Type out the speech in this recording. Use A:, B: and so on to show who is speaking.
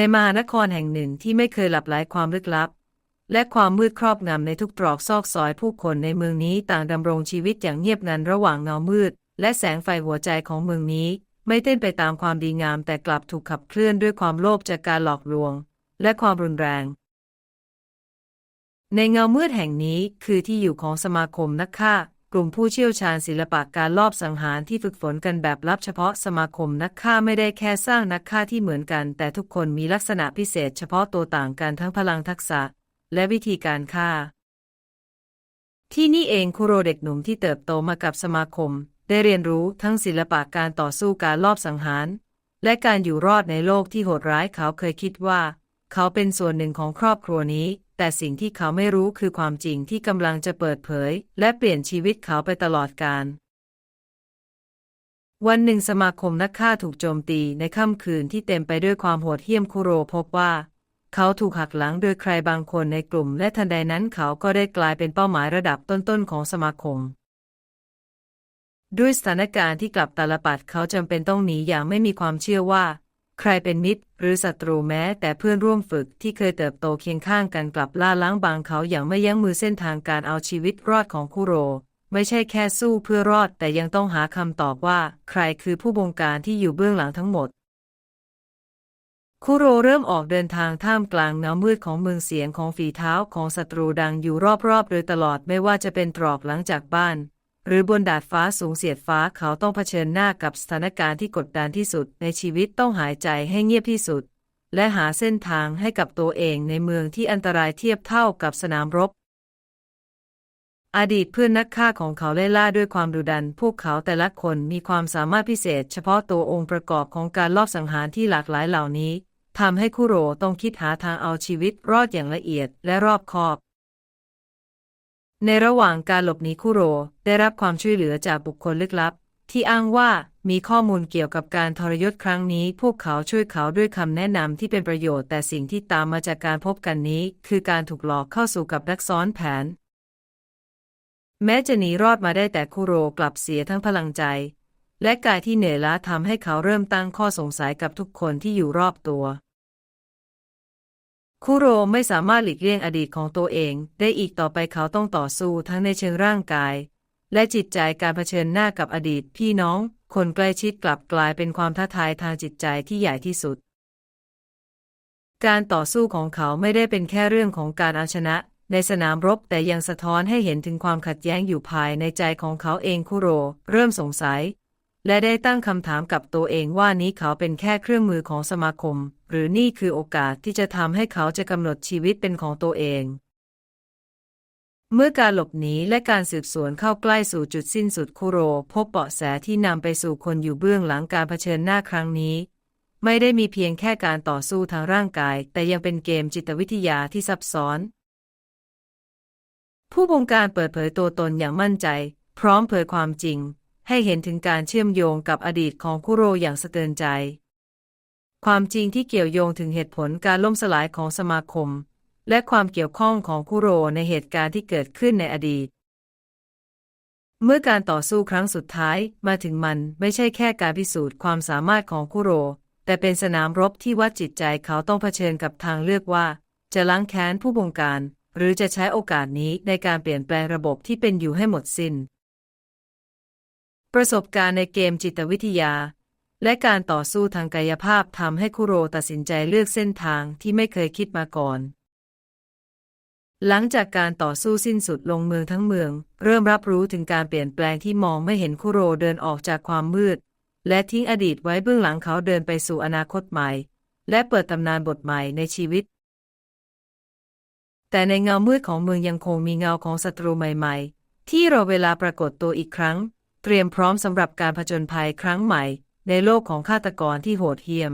A: ในมหานครแห่งหนึ่งที่ไม่เคยหลับไหลความลึกลับ และความมืดครอบงำในทุกตรอกซอกซอยผู้คนในเมืองนี้ต่างดำรงชีวิตอย่างเงียบงันระหว่างเงามืด และแสงไฟหัวใจของเมืองนี้ ไม่เต้นไปตามความดีงามแต่กลับถูกขับเคลื่อนด้วยความโลภจากการหลอกลวง และความรุนแรง ในเงามืดแห่งนี้คือที่อยู่ของสมาคมนักฆ่า กลุ่มผู้เชี่ยวชาญศิลปะการลอบสังหารที่ฝึกฝนกันแบบลับเฉพาะสมาคมนักฆ่าไม่ได้แค่สร้างนักฆ่าที่เหมือนกัน แต่ทุกคนมีลักษณะพิเศษเฉพาะตัวต่างกันทั้งพลังทักษะ และวิธีการฆ่า ที่นี่เองคุโรเด็กหนุ่มที่เติบโตมากับสมาคม ได้เรียนรู้ทั้งศิลปะการต่อสู้การลอบสังหาร และการอยู่รอดในโลกที่โหดร้ายเขาเคยคิดว่า เขาเป็นส่วนหนึ่งของครอบครัวนี้ แต่สิ่งที่เขาไม่รู้คือความจริงที่กำลังจะเปิดเผย และเปลี่ยนชีวิตเขาไปตลอดกาลวันหนึ่งสมาคมนักฆ่าถูกโจมตีในค่ำคืนที่เต็มไปด้วยความโหดเหี้ยมคุโรพบว่า เขาถูกหักหลังโดยใครบางคนในกลุ่ม และทันใดนั้นเขาก็ได้กลายเป็นเป้าหมายระดับต้นๆของสมาคม ด้วยสถานการณ์ที่กลับตาลปัดเขาจำเป็นต้องหนีอย่างไม่มีความเชื่อว่า ใครเป็นมิตร หรือศัตรูแม้แต่เพื่อนร่วมฝึกที่เคยเติบโตเคียงข้างกันกลับล่าล้างบางเขาอย่างไม่ยั้งมือเส้นทางการเอาชีวิตรอดของคุโร ไม่ใช่แค่สู้เพื่อรอดแต่ยังต้องหาคำตอบว่า ใครคือผู้บงการที่อยู่เบื้องหลังทั้งหมด คุโรเริ่มออกเดินทางท่ามกลางเงามืดของเมืองเสียงของฝีเท้าของศัตรูดังอยู่รอบๆโดยตลอดไม่ว่าจะเป็นตรอกหลังจากบ้าน หรือบนดาดฟ้าสูงเสียดฟ้าเขาต้องเผชิญหน้ากับสถานการณ์ที่กดดันที่สุด ในชีวิตต้องหายใจให้เงียบที่สุด และหาเส้นทางให้กับตัวเองในเมืองที่อันตรายเทียบเท่ากับสนามรบ อดีตเพื่อนนักฆ่าของเขาไล่ล่าด้วยความดุดัน พวกเขาแต่ละคนมีความสามารถพิเศษ เฉพาะตัวองค์ประกอบของการลอบสังหารที่หลากหลายเหล่านี้ทำให้คุโรต้องคิดหาทางเอาชีวิตรอดอย่างละเอียดและรอบคอบ ในระหว่างการหลบหนีคุโร ได้รับความช่วยเหลือจากบุคคลลึกลับ ที่อ้างว่ามีข้อมูลเกี่ยวกับการทรยศครั้งนี้ พวกเขาช่วยเขาด้วยคำแนะนำที่เป็นประโยชน์ แต่สิ่งที่ตามมาจากการพบกันนี้ คือการถูกหลอกเข้าสู่กับดักซ้อนแผน แม้จะหนีรอดมาได้แต่คุโรกลับเสียทั้งพลังใจ และกายที่เหนื่อยล้าทำให้เขาเริ่มตั้งข้อสงสัยกับทุกคนที่อยู่รอบตัว คุโรไม่สามารถหลีกเลี่ยงอดีตของตัวเองได้อีกต่อไปเขาต้องต่อสู้ทั้งในเชิงร่างกาย และจิตใจการเผชิญหน้ากับอดีตพี่น้อง คนใกล้ชิดกลับกลายเป็นความท้าทายทางจิตใจที่ใหญ่ที่สุด การต่อสู้ของเขาไม่ได้เป็นแค่เรื่องของการเอาชนะ ในสนามรบแต่ยังสะท้อนให้เห็นถึงความขัดแย้งอยู่ภายในใจของเขาเองคุโร เริ่มสงสัย และได้ตั้งคำถามกับตัวเองว่านี้เขาเป็นแค่เครื่องมือของสมาคม หรือนี่คือโอกาสที่จะทำให้เขาจะกำหนดชีวิตเป็นของตัวเอง เมื่อการหลบหนีและการสืบสวนเข้าใกล้สู่จุดสิ้นสุดคุโร พบเบาะแสที่นำไปสู่คนอยู่เบื้องหลังการเผชิญหน้าครั้งนี้ ไม่ได้มีเพียงแค่การต่อสู้ทางร่างกาย แต่ยังเป็นเกมจิตวิทยาที่ซับซ้อน ผู้บงการเปิดเผยตัวตนอย่างมั่นใจ พร้อมเผยความจริง ให้เห็นถึงการเชื่อมโยงกับอดีตของคุโรอย่างสะเตือนใจ ความจริงที่เกี่ยวโยงถึงเหตุผลการล่มสลายของสมาคม และความเกี่ยวข้องของคุโรในเหตุการณ์ที่เกิดขึ้นในอดีต เมื่อการต่อสู้ครั้งสุดท้ายมาถึงมันไม่ใช่แค่การพิสูจน์ความสามารถของคุโร แต่เป็นสนามรบที่วัดจิตใจเขาต้องเผชิญกับทางเลือกว่า จะล้างแค้นผู้บงการ หรือจะใช้โอกาสนี้ในการเปลี่ยนแปลงระบบที่เป็นอยู่ให้หมดสิน้น ประสบการณ์ในเกมจิตวิทยา และการต่อสู้ทางกายภาพทำให้คุโรตัดสินใจเลือกเส้นทางที่ไม่เคยคิดมาก่อน หลังจากการต่อสู้สิ้นสุดลงเมืองทั้งเมือง เริ่มรับรู้ถึงการเปลี่ยนแปลงที่มองไม่เห็นคุโรเดินออกจากความมืด และทิ้งอดีตไว้เบื้องหลังเขาเดินไปสู่อนาคตใหม่ และเปิดตำนานบทใหม่ในชีวิต แต่ในเงามืดของเมืองยังคงมีเงาของศัตรูใหม่ ๆ ที่รอเวลาปรากฏตัวอีกครั้ง เตรียมพร้อมสำหรับการผจญภัยครั้งใหม่ในโลกของฆาตกรที่โหดเหี้ยม